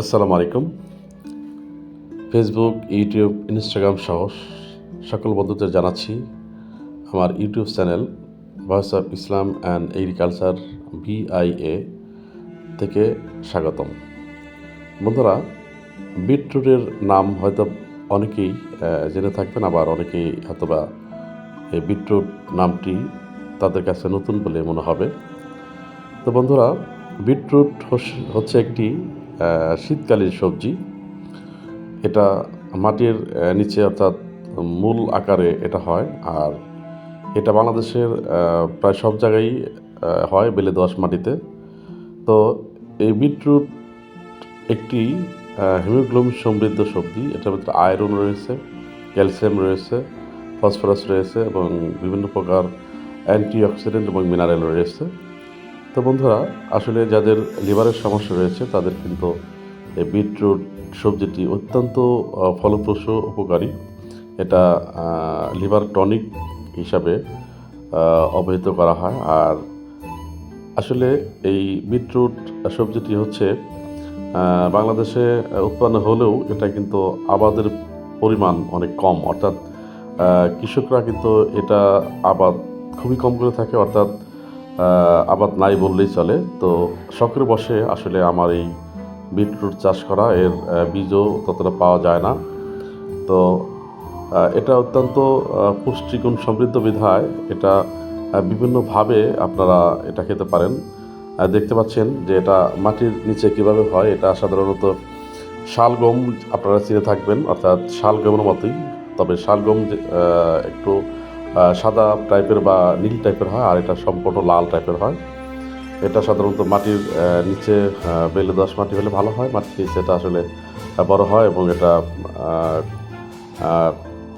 আসসালামু আলাইকুম। Facebook YouTube Instagram সহ সকল বন্ধুদের জানাচ্ছি আমার YouTube channel voice of Islam and agriculture BIA থেকে স্বাগতম। বন্ধুরা, বিটরুটের নাম হয়তো অনেকেই জেনে থাকবেন, আবার অনেকেই হয়তোবা এই বিটরুট নামটি তাদের কাছে নতুন বলে মনে হবে। তো বন্ধুরা, বিটরুট হচ্ছে একটি শীতকালীন সবজি। এটা মাটির নিচে অর্থাৎ মূল আকারে এটা হয়। আর এটা বাংলাদেশের প্রায় সব জায়গায় হয় বেলে দোআঁশ মাটিতে। তো এই বিটরুট একটি হিমোগ্লোবিন সমৃদ্ধ সবজি। এটার ভিতরে আয়রন রয়েছে, ক্যালসিয়াম রয়েছে, ফসফরাস রয়েছে এবং বিভিন্ন প্রকার অ্যান্টিঅক্সিডেন্ট এবং মিনারেল রয়েছে। তো বন্ধুরা, আসলে যাদের লিভারের সমস্যা রয়েছে, তাদের কিন্তু এই বিটরুট সবজিটি অত্যন্ত ফলপ্রসূ, উপকারী। এটা লিভার টনিক হিসাবে অবহিত করা হয়। আর আসলে এই বিটরুট সবজিটি হচ্ছে বাংলাদেশে উৎপন্ন হলেও এটা কিন্তু আবাদের পরিমাণ অনেক কম। অর্থাৎ কৃষকরা কিন্তু এটা আবাদ খুবই কম করে থাকে। অর্থাৎ আবাদ নাই বললেই চলে। তো শখের বসে আসলে আমার এই বিটরুট চাষ করা, এর বীজও ততটা পাওয়া যায় না। তো এটা অত্যন্ত পুষ্টিগুণ সমৃদ্ধ বিধায় এটা বিভিন্নভাবে আপনারা এটা খেতে পারেন। দেখতে পাচ্ছেন যে এটা মাটির নিচে কীভাবে হয়, এটা সাধারণত শালগম আপনারা চিনে থাকবেন, অর্থাৎ শালগমের মতোই। তবে শালগম একটু সাদা টাইপের বা নীল টাইপের হয়, আর এটা সম্পূর্ণ লাল টাইপের হয়। এটা সাধারণত মাটির নিচে বেলে দশ মাটি হলে ভালো হয়। মাটির নিচে এটা আসলে বড় হয় এবং এটা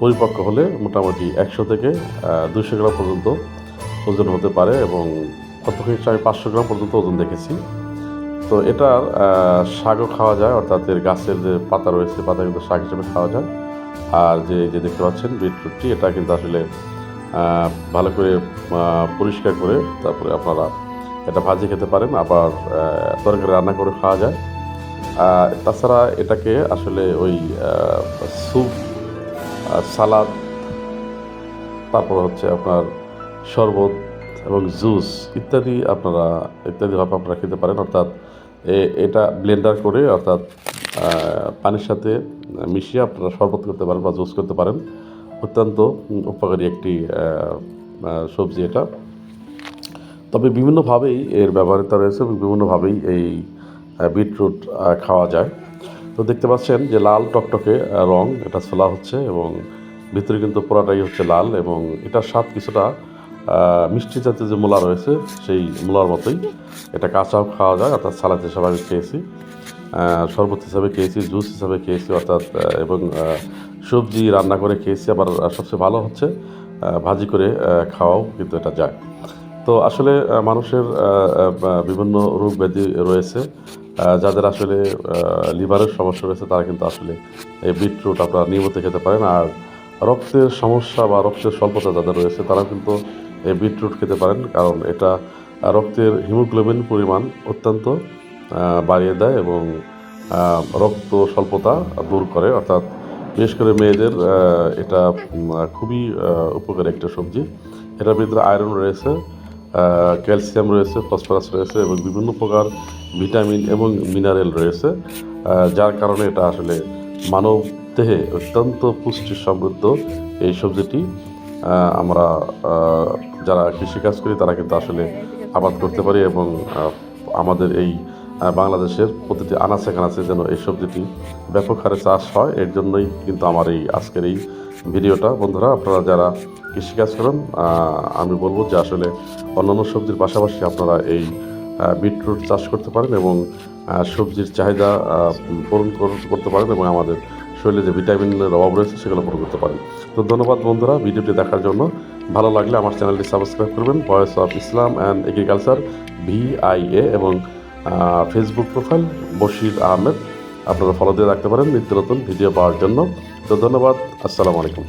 পরিপক্ক হলে মোটামুটি একশো থেকে দুশো গ্রাম পর্যন্ত ওজন হতে পারে এবং কত ক্ষেত্রে আমি পাঁচশো গ্রাম পর্যন্ত ওজন দেখেছি। তো এটার শাকও খাওয়া যায়, অর্থাৎ এর গাছের যে পাতা রয়েছে, পাতা কিন্তু শাক হিসেবে খাওয়া যায়। আর যে যে দেখতে পাচ্ছেন, বিটরুটটি, এটা কিন্তু আসলে ভালো করে পরিষ্কার করে তারপরে আপনারা এটা ভাজি খেতে পারেন, আবার তরকারি রান্না করে খাওয়া যায়। তাছাড়া এটাকে আসলে ওই স্যুপ সালাদ, তারপর হচ্ছে আপনার শরবত এবং জুস ইত্যাদি আপনারা ইত্যাদিভাবে আপনারা খেতে পারেন। অর্থাৎ এটা ব্লেন্ডার করে অর্থাৎ পানির সাথে মিশিয়ে আপনারা শরবত করতে পারেন বা জুস করতে পারেন। অত্যন্ত উপকারী একটি সবজি এটা। তবে বিভিন্নভাবেই এর ব্যবহারিতা রয়েছে এবং বিভিন্নভাবেই এই বিটরুট খাওয়া যায়। তো দেখতে পাচ্ছেন যে লাল টকটকে রং, এটা ছোলা হচ্ছে এবং ভিতরে কিন্তু পোড়াটাই হচ্ছে লাল এবং এটার স্বাদ কিছুটা মিষ্টি জাতীয় যে মূলা রয়েছে সেই মূলার মতোই। এটা কাঁচাও খাওয়া যায়, অর্থাৎ সালাদ হিসাবে আমি খেয়েছি। শরবত হিসাবে খেয়েছি, জুস হিসাবে খেয়েছি, অর্থাৎ এবং সবজি রান্না করে খেয়েছি, আবার সবচেয়ে ভালো হচ্ছে ভাজি করে খাওয়াও কিন্তু এটা যায়। তো আসলে মানুষের বিভিন্ন রোগ ব্যাধি রয়েছে যাদের আসলে লিভারের সমস্যা রয়েছে, তারা কিন্তু আসলে এই বিটরুট আপনারা নিয়মিত খেতে পারেন, আর রক্তের সমস্যা বা রক্তের স্বল্পতা যাদের রয়েছে তারা কিন্তু এই বিটরুট খেতে পারেন, কারণ এটা রক্তের হিমোগ্লোবিন পরিমাণ অত্যন্ত বাড়িয়ে দেয় এবং রক্ত স্বল্পতা দূর করে, অর্থাৎ বিশেষ করে মেয়েদের এটা খুবই উপকারী একটা সবজি। এটার ভিতরে আয়রন রয়েছে ক্যালসিয়াম রয়েছে, ফসফরাস রয়েছে এবং বিভিন্ন প্রকার ভিটামিন এবং মিনারেল রয়েছে যার কারণে এটা আসলে মানব দেহে অত্যন্ত পুষ্টি সমৃদ্ধ এই সবজিটি। আমরা যারা কৃষিকাজ করি তারা কিন্তু আসলে আবাদ করতে পারি এবং আমাদের এই বাংলাদেশের প্রতিটি আনাচে কানাচে যেন এই সবজিটি ব্যাপক হারে চাষ হয়, এর জন্যই কিন্তু আমার এই আজকের এই ভিডিওটা। বন্ধুরা, আপনারা যারা কৃষিকাজ করেন আমি বলব যে আসলে অন্যান্য সবজির পাশাপাশি আপনারা এই বিটরুট চাষ করতে পারেন এবং সবজির চাহিদা পূরণ করতে পারেন এবং আমাদের শরীরে যে ভিটামিনের অভাব রয়েছে সেগুলো পূরণ করতে পারেন। তো ধন্যবাদ বন্ধুরা ভিডিওটি দেখার জন্য। ভালো লাগলে আমার চ্যানেলটি সাবস্ক্রাইব করবেন। Voice of Islam and Agriculture, VIA, এবং ফেসবুক প্রোফাইল বশির আহমেদ। আপনারা ফলো দিয়ে রাখতে পারেন নিত্য নতুন ভিডিও পাওয়ার জন্য। তো ধন্যবাদ। আসসালামু আলাইকুম।